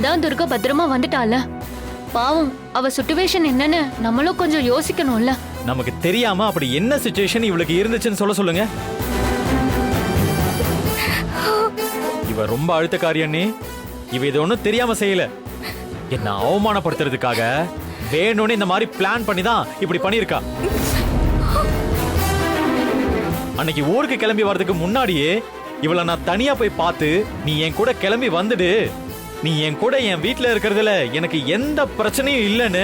அதான் துர்கா பத்திரமா வந்துட்டால பாவம் அவ சுச்சுவேஷன் என்னன்னு நம்மளும் கொஞ்சம் யோசிக்கணும்ல. நமக்கு தெரியாம அப்படி என்ன சுச்சுவேஷன் இவளுக்கு இருந்துச்சுன்னு சொல்ல சொல்லுங்க. இவ ரொம்ப அழுத்த காரியண்ணே இவ இது ஒண்ணும் தெரியாம செய்யல. என்ன அவமானப்படுத்துறதுக்காக வேணும்னு இந்த மாதிரி பிளான் பண்ணி தான் இப்படி பண்ணியிருக்கா. அன்னைக்கு ஊருக்கு கிளம்பி வர்றதுக்கு முன்னாடியே இவளை நான் தனியா போய் பார்த்து நீ என் கூட கிளம்பி வந்துடு. நீ என் கூட என் வீட்ல இருக்கிறதுல எனக்கு எந்த பிரச்சனையும் இல்லைன்னு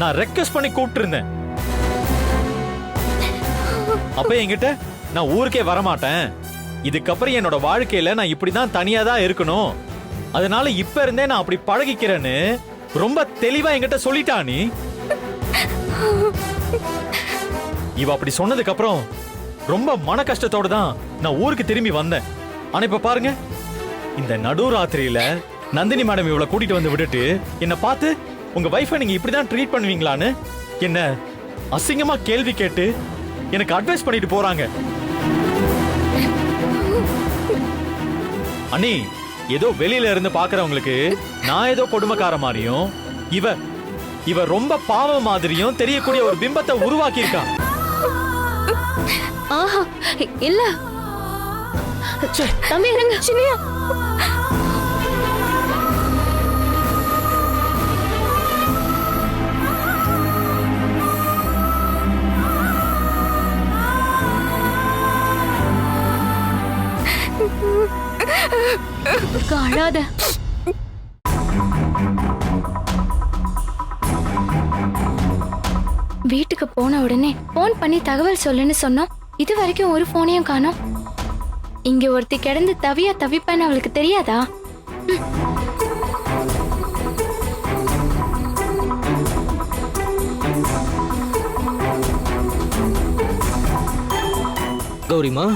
நான் ரெக்வஸ்ட் பண்ணி கூப்பிட்டுருந்தேன். அப்ப என்கிட்ட நான் ஊருக்கே வரமாட்டேன். இதுக்கப்புறம் என்னோட வாழ்க்கையில நான் இப்படிதான் தனியா தான் இருக்கணும். அதனால இப்ப இருந்தே நான் அப்படி பழகிக்கிறேன்னு ரொம்ப தெளிவா என்கிட்ட சொல்லிட்டா நீ. இவ அப்படி சொன்னதுக்கு அப்புறம் ரொம்ப மன கஷ்டத்தோட தான் நான் ஊருக்கு திரும்பி வந்தேன். ஆனா இப்ப பாருங்க இந்த நடுராத்திரியில நந்தினி மேடம் இவளை கூட்டிட்டு வந்து விட்டுட்டு என்ன பார்த்து உங்க வைஃபை நீங்க இப்படிதான் ட்ரீட் பண்ணுவீங்களான்னு என்ன அசிங்கமா கேள்வி கேட்டு எனக்கு அட்வைஸ் பண்ணிட்டு போறாங்க. அண்ணி ஏதோ வெளியில இருந்து பாக்குறவங்களுக்கு நான் ஏதோ கொடுமைக்கார மாதிரியும் இவ இவ ரொம்ப பாவம் மாதிரியும் தெரியக்கூடிய ஒரு பிம்பத்தை உருவாக்கி இருக்கா ஆஹா இல்ல. தம்பி இருங்க. சின்னியா. துர்கா, அழாத. வீட்டுக்கு போன உடனே ஃபோன் பண்ணி தகவல் சொல்லுன்னு சொன்னோம். இது வரைக்கும் ஒரு ஃபோனையும் காணோம். இங்க ஒருத்தி கிடந்து தவியா தவிப்பேன்னு அவளுக்கு தெரியாதா? கௌரிமா?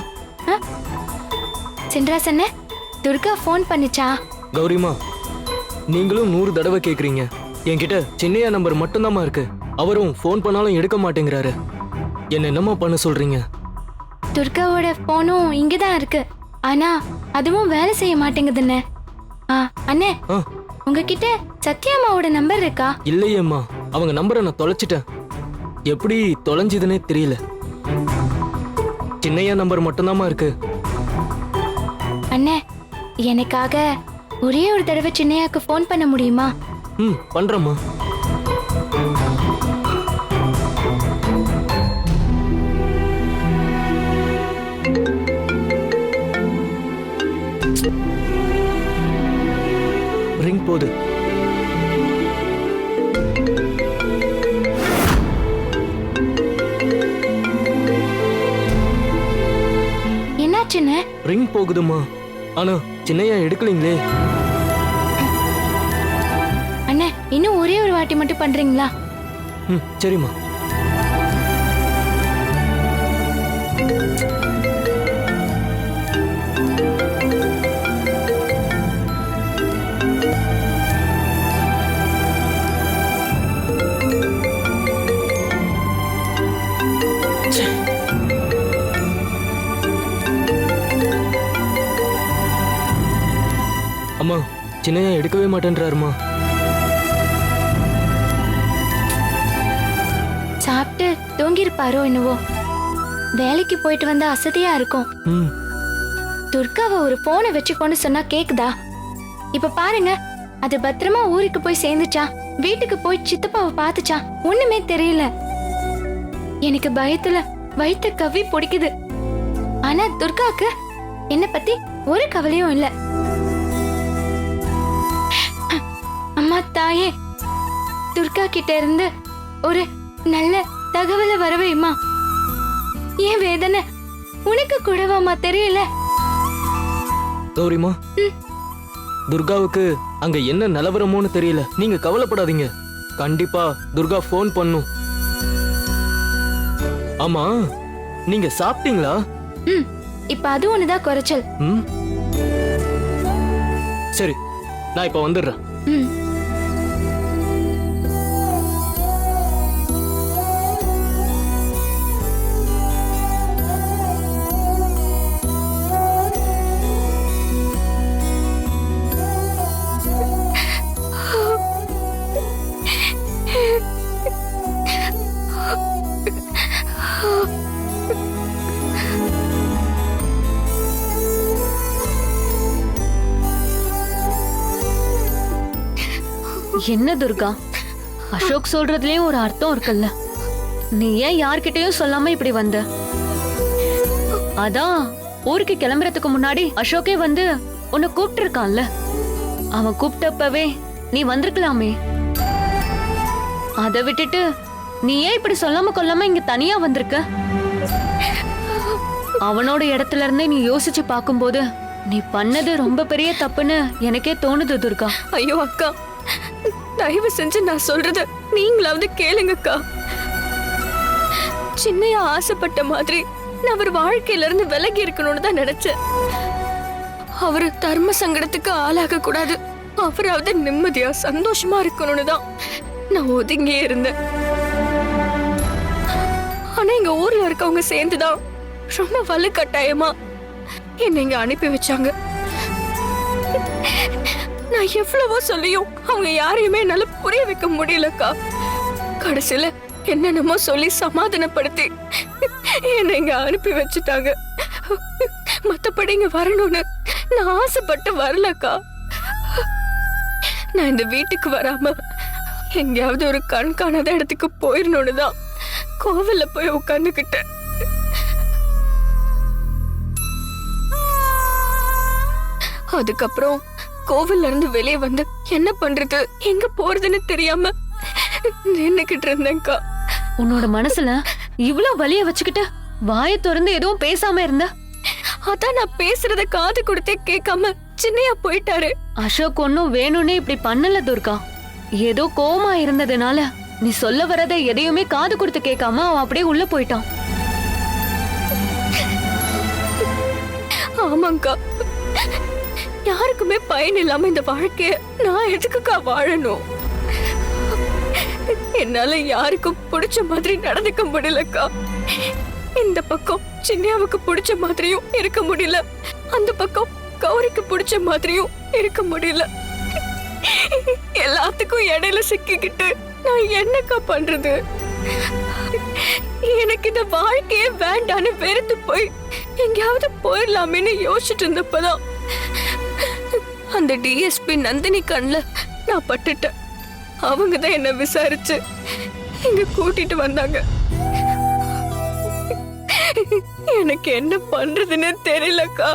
சென்றாசண்ண துர்கா ஃபோன் பண்ணிச்சா? கௌரிமா நீங்களும் நூறு தடவை கேக்குறீங்க. என்கிட்ட சின்னையா நம்பர் மட்டும்தாம்மா இருக்கு. அவரும் ஃபோன் பண்ணாலும் எடுக்க மாட்டேங்கிறாரு. என்ன என்னம்மா பண்ண சொல்றீங்க? துர்காவோட ஃபோனும் இங்கதான் இருக்கு. ஆனா அதுவும் வேலை செய்ய மாட்டேங்குதுண்ணே ஆ அண்ணே ஆ. உங்ககிட்ட சத்யாமாவோட நம்பர் இருக்கா? இல்லையேம்மா அவங்க நம்பரை நான் தொலைச்சிட்டேன். எப்படி தொலைஞ்சதுன்னே தெரியல. சின்னையா நம்பர் மட்டும்தாம்மா இருக்கு. அண்ணே எனக்காக ஒரே ஒரு தடவை சின்னையாக்கு ஃபோன் பண்ண முடியுமா? ம் பண்றேம்மா. ரிங் போது. என்னாச்சுண்ணே ரிங் போகுதுமா ஆனா சின்னையா எடுக்கலீங்களே. அண்ணே இன்னும் ஒரே ஒரு வாட்டி மட்டும் பண்றீங்களா? ம் சரிம்மா. சின்னையா எடுக்கவே மாட்டேன்றாருமா. சாப்பிட்டு தூங்கியிருப்பாரோ என்னவோ. வேலைக்கு போயிட்டு வந்தா அசதியா இருக்கும். ம். துர்காவை ஒரு போனை வச்சுக்கோன்னு சொன்னா கேக்குதா? இப்ப பாருங்க அது பத்திரமா ஊருக்கு போய் சேர்ந்துச்சா? வீட்டுக்கு போய் சித்தப்பாவை பார்த்துச்சா? ஒண்ணுமே தெரியல. எனக்கு பயத்துல வயித்த கவ்வி பிடிக்குது. ஆனா துர்காக்கு என்ன பத்தி ஒரு கவலையும் இல்ல. அம்மா தாயே. துர்கா கிட்ட இருந்து ஒரு நல்ல தகவலை வரவையுமா? ஏன் வேதனை? உனக்கு கூடவாமா தெரியல. கௌரிமா துர்காவுக்கு அங்க என்ன நிலவரமோன்னு தெரியல. நீங்க கவலைப்படாதீங்க. கண்டிப்பா துர்கா ஃபோன் பண்ணும். ஆமா நீங்க சாப்பிட்டீங்களா? ம் இப்ப அது ஒண்ணுதான் குறைச்சல். ம். சரி நான் இப்ப வந்துடுறேன். ம். என்ன துர்கா? அசோக் சொல்றதுலயும் ஒரு அர்த்தம் இருக்குல்ல. நீ ஏன் யார்கிட்டயும் சொல்லாம இப்படி வந்த? அதான் ஊருக்கு கிளம்புறதுக்கு முன்னாடி அசோக்கே வந்து உன்னை கூப்பிட்டு இருக்கான்ல அவன் கூப்பிட்டப்பவே நீ வந்திருக்கலாமே. அதை விட்டுட்டு நீ ஏன் இப்படி சொல்லாம கொல்லாம இங்க தனியா வந்திருக்க? அவனோட இடத்துல இருந்தே நீ யோசிச்சு பார்க்கும்போது நீ பண்ணது ரொம்ப பெரிய தப்புன்னு எனக்கே தோணுது துர்கா. ஐயோ அக்கா. தயவு செஞ்சு நான் சொல்றத நீங்களாவது கேளுங்கக்கா. சின்னையா ஆசைப்பட்ட மாதிரி நான் அவர் வாழ்க்கையில இருந்து விலகி இருக்கணும்னு தான் நினைச்சேன். அவரு தர்ம சங்கடத்துக்கு ஆளாக கூடாது. அவராவது நிம்மதியா சந்தோஷமா இருக்கணும்னு தான் நான் ஒதுங்கியே இருந்தேன். ஆனா எங்க ஊர்ல இருக்கவங்க சேர்ந்துதான் ரொம்ப வலுக்கட்டாயமா என்னை இங்க அனுப்பி வச்சாங்க. நான் எவ்வளவோ சொல்லியும் அவங்க யாரையுமே என்னால புரிய வைக்க முடியலக்கா. கடைசியில என்னென்னமோ சொல்லி சமாதானப்படுத்தி என்னை இங்க அனுப்பி வச்சுட்டாங்க. மத்தபடி இங்க வரணும்னு நான் ஆசைப்பட்டு வரலக்கா. நான் இந்த வீட்டுக்கு வராம எங்கேயாவது ஒரு கண் காணாத இடத்துக்கு போயிடணும்னு தான் கோவில்ல போய் உட்காந்துக்கிட்டேன். அதுக்கப்புறம் கோவில்ல இருந்து வெளியே வந்து என்ன பண்றது? எங்க போறதுன்னு தெரியாம நின்னுக்கிட்டு இருந்தேன்க்கா. உன்னோட மனசுல இவ்ளோ வலிய வச்சுக்கிட்டு வாயை திறந்து எதுவும் பேசாம இருந்த? அதான் நான் பேசுறத காது கொடுத்தே கேட்காம சின்னையா போயிட்டாரு. அசோக் ஒன்னும் வேணும்னே இப்படி பண்ணல துர்கா. ஏதோ கோமா இருந்ததுனால நீ சொல்ல வரத எதையுமே காது கொடுத்து கேட்காம அவன் அப்படியே உள்ள போயிட்டான். ஆமாங்கா. யாருக்குமே பயன் இல்லாம இந்த வாழ்க்கைய நான் எதுக்குக்கா வாழணும்? என்னால யாருக்கும் பிடிச்ச மாதிரி நடந்துக்க முடியலக்கா. இந்த பக்கம் சின்னியாவுக்கு பிடிச்ச மாதிரியும் இருக்க முடியல. அந்த பக்கம் கௌரிக்கு பிடிச்ச மாதிரியும் இருக்க முடியல. எல்லாத்துக்கும் இடையில சிக்கிக்கிட்டு நான் என்னக்கா பண்றது? எனக்கு இந்த வாழ்க்கையே வேண்டான்னு வெறுத்து போய் எங்கேயாவது போயிடலாமேன்னு யோசிச்சுட்டு இருந்தப்பதான் அந்த டிஎஸ்பி நந்தினி கண்ணில் நான் பட்டுட்டேன். அவங்க தான் என்ன விசாரிச்சு இங்க கூட்டிட்டு வந்தாங்க. எனக்கு என்ன பண்றதுன்னு தெரியலக்கா.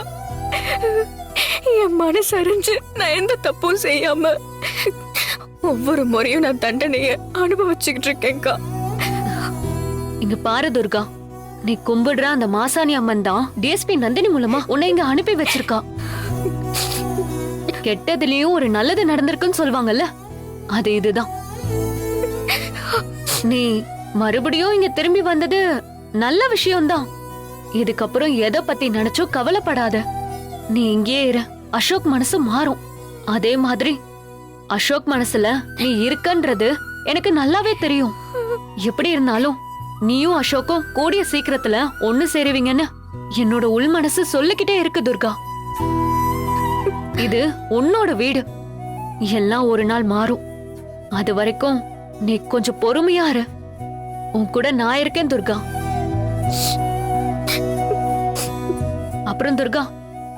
என் மனசு அறிஞ்சு நான் எந்த தப்பும் செய்யாம ஒவ்வொரு முறையும் நான் தண்டனைய அனுபவிச்சுக்கிட்டு இருக்கேன்க்கா. இங்க பாரு துர்கா. நீ கும்பிடுற அந்த மாசாணி அம்மன் தான் டிஎஸ்பி நந்தினி மூலமா உன்னை இங்க அனுப்பி வச்சிருக்கா. கெட்டதுலயும் ஒரு நல்லது நடந்திருக்குன்னு சொல்லுவாங்கல்ல? அது இதுதான். நீ மறுபடியும் இங்க திரும்பி வந்தது நல்ல விஷயம்தான். இதுக்கப்புறம் எதை பத்தி நினைச்சோ கவலைப்படாத. நீ இங்கேயே இரு. அசோக் மனசு மாறும். அதே மாதிரி அசோக் மனசுல நீ இருக்கன்றது எனக்கு நல்லாவே தெரியும். எப்படி இருந்தாலும் நீயும் அசோக்கும் கூடிய சீக்கிரத்துல ஒண்ணு சேருவீங்கன்னு என்னோட உள் மனசு சொல்லிக்கிட்டே இருக்கு துர்கா. இது உன்னோட வீடு. எல்லாம் ஒரு நாள் மாறும். அது வரைக்கும் நீ கொஞ்சம் பொறுமையா இரு. உன் கூட நான் இருக்கேன் துர்கா. அப்புறம் துர்கா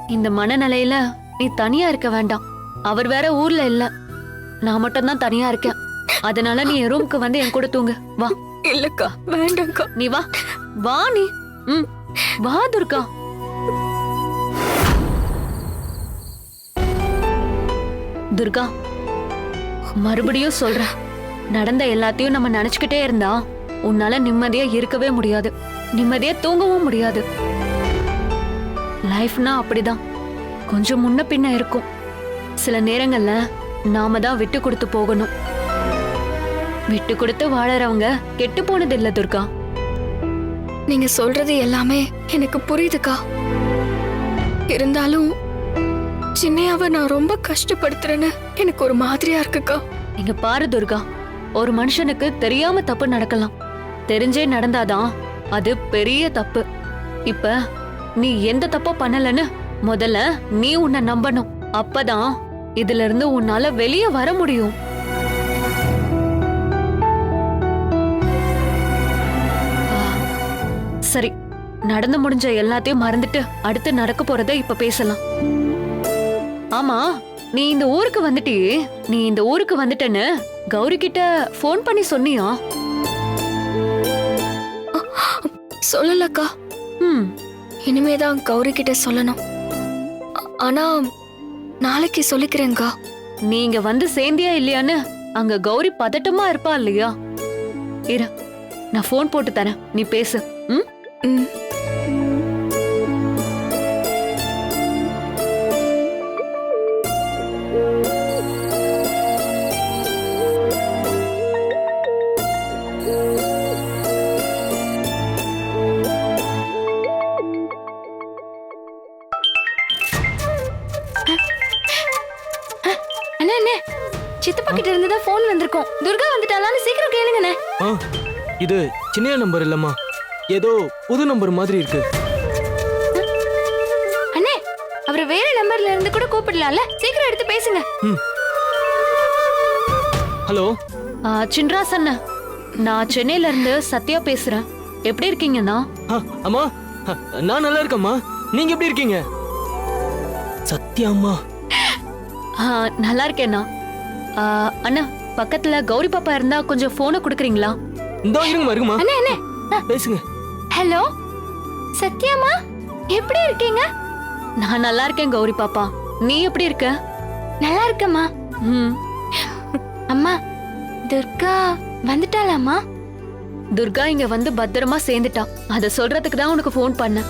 இந்த மனநிலையில நீ தனியா இருக்க வேண்டாம். அவர் வேற ஊர்ல இல்ல. நான் மட்டும் தான் தனியா இருக்கேன். அதனால நீ என் ரூமுக்கு வந்து என் கூட தூங்கு. வா. இல்லக்கா வேண்டாம்க்கா. நீ வா. வா நீ. ம். வா துர்கா. துர்கா மறுபடியும் சொல்றேன். நடந்த எல்லாத்தையும் நம்ம நினைச்சுக்கிட்டே இருந்தா உன்னால நிம்மதியா இருக்கவே முடியாது. நிம்மதியா தூங்கவும் முடியாது. லைஃப்னா அப்படிதான். கொஞ்சம் முன்ன பின்ன இருக்கும். சில நேரங்கள்ல நாம தான் விட்டு கொடுத்து போகணும். விட்டு கொடுத்து வாழறவங்க கெட்டு போனது இல்ல துர்கா. நீங்க சொல்றது எல்லாமே எனக்கு புரியுதுக்கா. இருந்தாலும் சின்னையாவை நான் ரொம்ப கஷ்டப்படுத்துறேன்னு எனக்கு ஒரு மாதிரியா இருக்குக்கா. நீங்க பாரு துர்கா ஒரு மனுஷனுக்கு தெரியாம தப்பு நடக்கலாம். தெரிஞ்சே நடந்தாதான் அது பெரிய தப்பு. இப்ப நீ எந்த தப்பும் பண்ணலன்னு முதல்ல நீ உன்னை நம்பணும். அப்பதான் இதுல இருந்து உன்னால வெளியே வர முடியும். சரி நடந்து முடிஞ்ச எல்லாத்தையும் மறந்துட்டு அடுத்து நடக்க போறத இப்ப பேசலாம். ஆமா நீ இந்த ஊருக்கு வந்துட்டியே நீ இந்த ஊருக்கு வந்துட்டேன்னு கௌரி கிட்ட ஃபோன் பண்ணி சொன்னியா? சொல்லலக்கா. ம். இனிமேதான் கௌரி கிட்ட சொல்லணும். ஆ- ஆனா நாளைக்கு சொல்லிக்கிறேன்க்கா. நீங்க வந்து சேர்ந்தியா இல்லையான்னு அங்க கௌரி பதட்டமா இருப்பா இல்லையா? இரு நான் ஃபோன் போட்டு தரேன். நீ பேசு. ம்? ம். சித்தப்பா கிட்ட இருந்து தான் ஃபோன் வந்திருக்கோம். துர்கா வந்துட்டாலான்னு சீக்கிரம் கேளுங்கண்ணே. ஆ இது சின்னையா நம்பர் இல்லம்மா. ஏதோ புது நம்பர் மாதிரி இருக்கு. அண்ணே அவர் வேற நம்பர்ல இருந்து கூட கூப்பிடலாம்ல? சீக்கிரம் எடுத்து பேசுங்க. ஹலோ. ஆ, சின்ராஸ் அண்ணா நான் சென்னையில இருந்து சத்யா பேசுறேன். எப்படி இருக்கீங்கண்ணா? அம்மா நான் நல்லா இருக்கேம்மா. நீங்க எப்படி இருக்கீங்க? சத்யா அம்மா. ஆ, நல்லா இருக்கேண்ணா. அண்ணா பக்கத்துல கௌரி பாப்பா இருந்தா கொஞ்சம் போனை கொடுக்குறீங்களா? இந்தோ இருங்கம்மா இருங்கம்மா அண்ணே அண்ணே. பேசுங்க. ஹலோ? சத்யாமா எப்படி இருக்கீங்க? நான் நல்லா இருக்கேன் கௌரி பாப்பா. நீ எப்படி இருக்க? நல்லா இருக்கம்மா. ம். அம்மா துர்கா வந்துட்டாளாமா துர்கா இங்க வந்து பத்திரமா சேர்ந்துட்டா. அத சொல்றதுக்கு தான் உனக்கு ஃபோன் பண்ணேன்.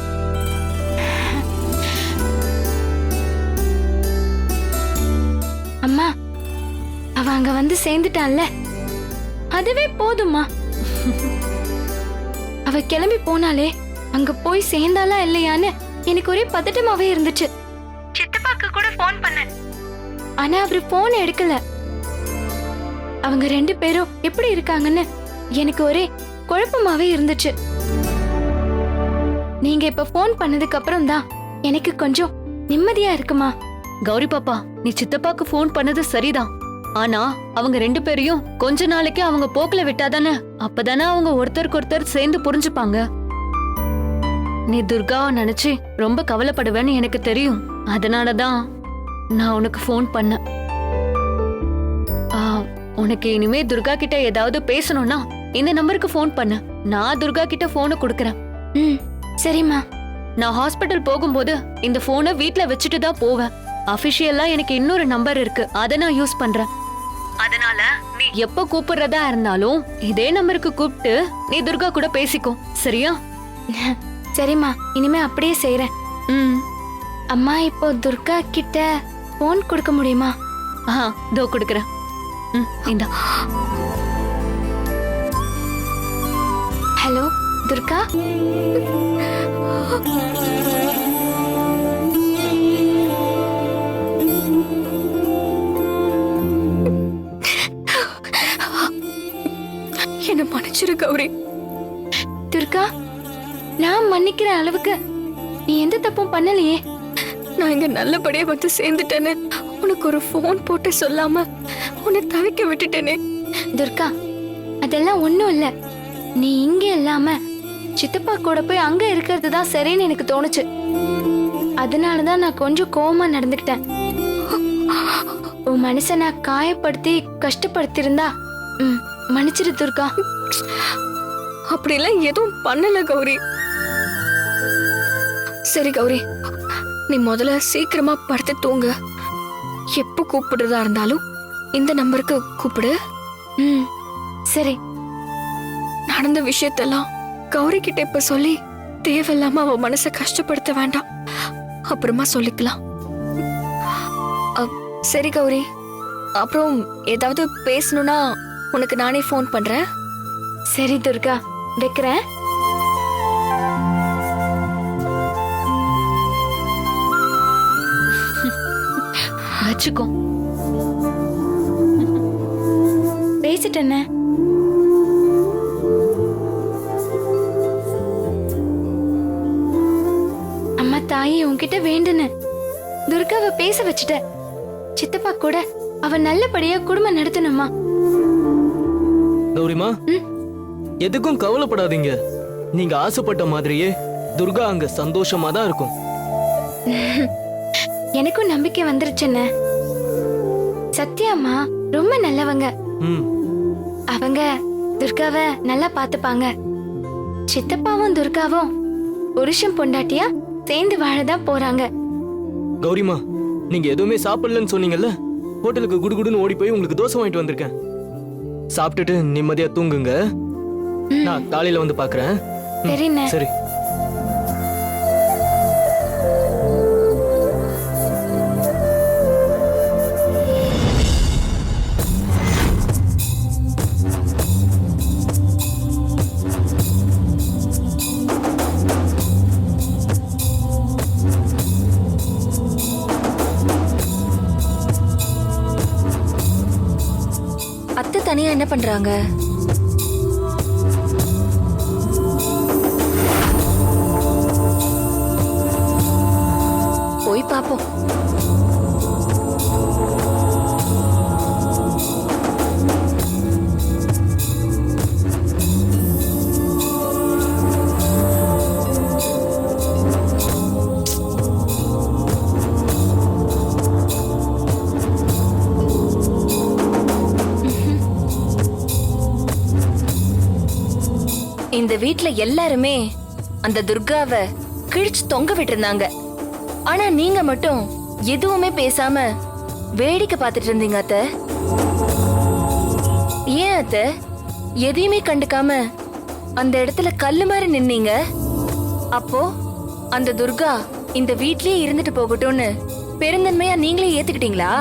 அங்க வந்து சேர்ந்துட்டான்ல. அதுவே போதும்மா. அவ கிளம்பி போனாலே அங்க போய் சேர்ந்தாளா இல்லையான்னு எனக்கு ஒரே பதட்டமாவே இருந்துச்சு. சித்தப்பாக்கு கூட ஃபோன் பண்ணேன் ஆனா அவரு போன் எடுக்கல. அவங்க ரெண்டு பேரும் எப்படி இருக்காங்கன்னு எனக்கு ஒரே குழப்பமாவே இருந்துச்சு. நீங்க இப்ப ஃபோன் பண்ணதுக்கு அப்புறம் தான் எனக்கு கொஞ்சம் நிம்மதியா இருக்குமா? கௌரி பாப்பா நீ சித்தப்பாக்கு ஃபோன் பண்ணது சரிதான். ஆனா அவங்க ரெண்டு பேரையும் கொஞ்ச நாளைக்கு அவங்க போக்குல விட்டாதானே? அப்பதானே அவங்க ஒருத்தருக்கு ஒருத்தர் சேர்ந்து புரிஞ்சுப்பாங்க. நீ துர்காவை நினைச்சு ரொம்ப கவலைப்படுவேன்னு எனக்கு தெரியும். அதனாலதான் நான் உனக்கு ஃபோன் பண்ணேன். உனக்கு இனிமே துர்கா கிட்ட ஏதாவது பேசணும்னா இந்த நம்பருக்கு ஃபோன் பண்ணு. நான் துர்கா கிட்ட போனை கொடுக்கறேன். ம் சரிம்மா. நான் ஹாஸ்பிட்டல் போகும்போது இந்த போனை வீட்ல வச்சுட்டு தான் போவேன் அபிஷியலா எனக்கு இன்னொரு நம்பர் இருக்கு. அத நான் யூஸ் பண்றேன். அதனால நீ எப்ப கூப்பிடுறதா இருந்தாலும் இதே நம்பருக்கு கூப்பிட்டு நீ துர்கா கூட பேசிக்கோ சரியா? சரிம்மா இனிமே அப்படியே செய்றேன். ம். அம்மா இப்போ துர்கா கிட்ட போன் கொடுக்க முடியுமா? ஆ தோ கொடுக்கறேன். ம் இந்தா. ஹலோ துர்கா? என்ன மன்னிச்சிரு கௌரி. துர்கா நான் மன்னிக்கிற அளவுக்கு நீ எந்த தப்பும் பண்ணலையே. நான் இங்க நல்லபடியா வந்து சேர்ந்துட்டேன்னு உனக்கு ஒரு ஃபோன் போட்டு சொல்லாம உன்னை தவிக்க விட்டுட்டேனே. துர்கா அதெல்லாம் ஒண்ணும் இல்ல. நீ இங்க இல்லாம சித்தப்பா கூட போய் அங்க இருக்கிறது தான் சரின்னு எனக்கு தோணுச்சு. அதனாலதான் நான் கொஞ்சம் கோவமா நடந்துக்கிட்டேன். உன் மனசை நான் காயப்படுத்தி கஷ்டப்படுத்தியிருந்தா ம் மன்னிச்சிரு துர்கா. அப்படிலாம் எதுவும் பண்ணல கௌரி. சரி கௌரி நீ முதல்ல சீக்கிரமா படுத்து தூங்கு. எப்போ கூப்பிடுறதா இருந்தாலும் இந்த நம்பருக்கு கூப்பிடு. ம் சரி. நடந்த விஷயத்தெல்லாம் கௌரி கிட்ட இப்ப சொல்லி தேவையில்லாம அவ மனசை கஷ்டப்படுத்த வேண்டாம். அப்புறமா சொல்லிக்கலாம். சரி கௌரி. அப்புறம் ஏதாவது பேசணும்னா உனக்கு நானே ஃபோன் பண்றேன். சரி துர்கா வைக்கிறேன். வச்சுக்கோ பேசிட்டேன்னு அம்மா தாயே உன்கிட்ட வேண்டுன துர்காவை பேச வச்சுட்ட சித்தப்பா கூட அவ நல்லபடியா குடும்பம் நடத்தணுமா? கௌரிமா. எதுக்கும் கவலைப்படாதீங்க. நீங்க ஆசைப்பட்ட மாதிரியே துர்கா அங்க சந்தோஷமா தான் இருக்கும். எனக்கும் நம்பிக்கை வந்துருச்சுண்ணே சத்யாம்மா ரொம்ப நல்லவங்க. அவங்க துர்காவை நல்லா பாத்துப்பாங்க சித்தப்பாவும் துர்காவும் புருஷன் பொண்டாட்டியா சேர்ந்து வாழதான் போறாங்க. கௌரிமா நீங்க எதுவுமே சாப்பிடலன்னு சொன்னீங்கல்ல? ஹோட்டலுக்கு குடுகுடுன்னு ஓடி போய் உங்களுக்கு தோசை வாங்கிட்டு வந்திருக்கேன். சாப்பிட்டுட்டு நிம்மதியா தூங்குங்க. நான் காலையில வந்து பாக்குறேன். சரி. பண்றாங்க? இந்த வீட்ல எல்லாருமே அந்த துர்காவ கிழிச்சு தொங்க விட்டுருந்தாங்க. ஆனா நீங்க மட்டும் எதுவுமே பேசாம வேடிக்கை பார்த்துட்டு இருந்தீங்க அத்த. ஏன் அத்த? எதையுமே கண்டுக்காம அந்த இடத்துல கல்லு மாதிரி நின்னீங்க? அப்போ அந்த துர்கா இந்த வீட்லயே இருந்துட்டு போகட்டும்னு பெருந்தன்மையா நீங்களே ஏத்துக்கிட்டீங்களா?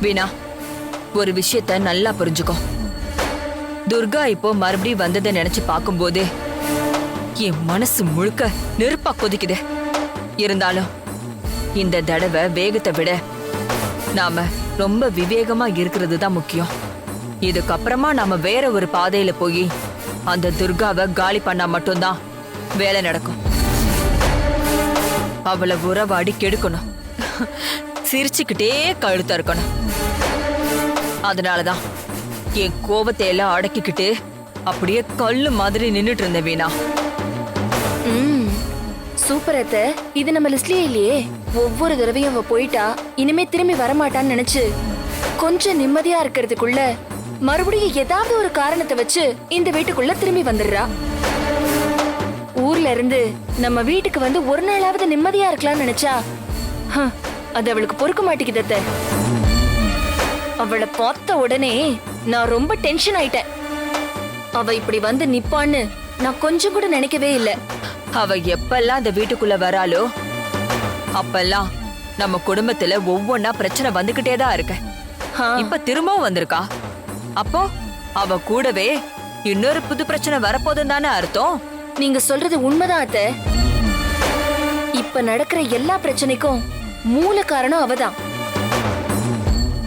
வீணா ஒரு விஷயத்த நல்லா புரிஞ்சுக்கோ. துர்கா இப்போ மறுபடியும் வந்ததை நினைச்சு பார்க்கும்போது என் மனசு முழுக்க நெருப்பா கொதிக்குது. இருந்தாலும் இந்த தடவை வேகத்தை விட நாம ரொம்ப விவேகமா இருக்கிறது தான் முக்கியம். இதுக்கப்புறமா நாம வேற ஒரு பாதையில போய் அந்த துர்காவை காலி பண்ணா மட்டும்தான் வேலை நடக்கும். அவளை உறவாடி கெடுக்கணும். சிரிச்சுக்கிட்டே கழுத்த இருக்கணும் அதனாலதான் என் கோபத்தை எல்லாம் அடக்கிக்கிட்டு அப்படியே கல்லு மாதிரி நின்னுட்டு இருந்த வீணா. ம். சூப்பர் அத்த. இது நம்ம லிஸ்ட்லயே இல்லையே. ஒவ்வொரு தடவையும் அவ போயிட்டா இனிமே திரும்பி வரமாட்டான்னு நினைச்சு கொஞ்சம் நிம்மதியா இருக்கிறதுக்குள்ள மறுபடியும் ஏதாவது ஒரு காரணத்தை வச்சு இந்த வீட்டுக்குள்ள திரும்பி வந்துடுறா. ஊர்ல இருந்து நம்ம வீட்டுக்கு வந்து ஒரு நாளாவது நிம்மதியா இருக்கலாம்னு நினைச்சா அது அவளுக்கு பொறுக்க மாட்டேங்குது அவளை பார்த்த உடனே நான் ரொம்ப டென்ஷன் ஆயிட்டேன். அவ இப்படி வந்து நிப்பான்னு நான் கொஞ்சம் கூட நினைக்கவே இல்லை. அவ எப்பெல்லாம் இந்த வீட்டுக்குள்ள வராளோ அப்பெல்லாம் நம்ம குடும்பத்துல ஒவ்வொன்னா பிரச்சனை வந்துகிட்டே தான் இருக்கு. இப்ப திரும்பவும் வந்திருக்கா? அப்போ அவ கூடவே இன்னொரு புது பிரச்சனை வரப்போதுன்னு தானே அர்த்தம்? நீங்க சொல்றது உண்மைதான் அத்தை. இப்ப நடக்கிற எல்லா பிரச்சனைக்கும் மூல காரணம் அவதான்.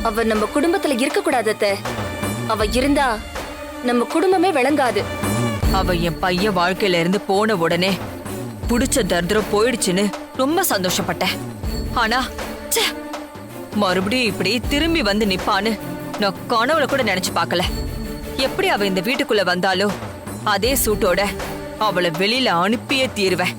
அவ நம்ம குடும்பத்துல இருக்க கூடாது அத்தை. அவ இருந்தா நம்ம குடும்பமே விளங்காது. அவ என் பையன் வாழ்க்கையில இருந்து போன உடனே புடிச்ச தர்திரம் போயிடுச்சுன்னு ரொம்ப சந்தோஷப்பட்டேன். ஆனா மறுபடியும் இப்படி திரும்பி வந்து நிப்பான்னு நான் கனவுல கூட நினைச்சு பார்க்கல. எப்படி அவ இந்த வீட்டுக்குள்ள வந்தாலோ அதே சூட்டோட அவளை வெளியில அனுப்பியே தீருவேன்.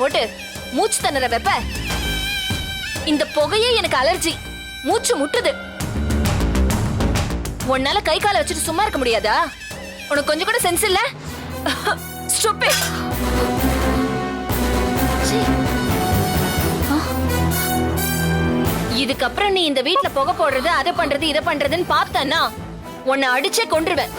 போட்டு மூச்சு தண்ணற வெப்ப. இந்த புகையே எனக்கு அலர்ஜி மூச்சு முட்டுது. உன்னால கை காலை வச்சுட்டு சும்மா இருக்க முடியாதா? உனக்கு கொஞ்சம் கூட சென்ஸ் இல்ல? Stupid. இதுக்கப்புறம் நீ இந்த வீட்ல புகை போடுறது அதை பண்றது இதை பண்றதுன்னு பார்த்தன்னா உன்னை அடிச்சே கொண்டுருவேன்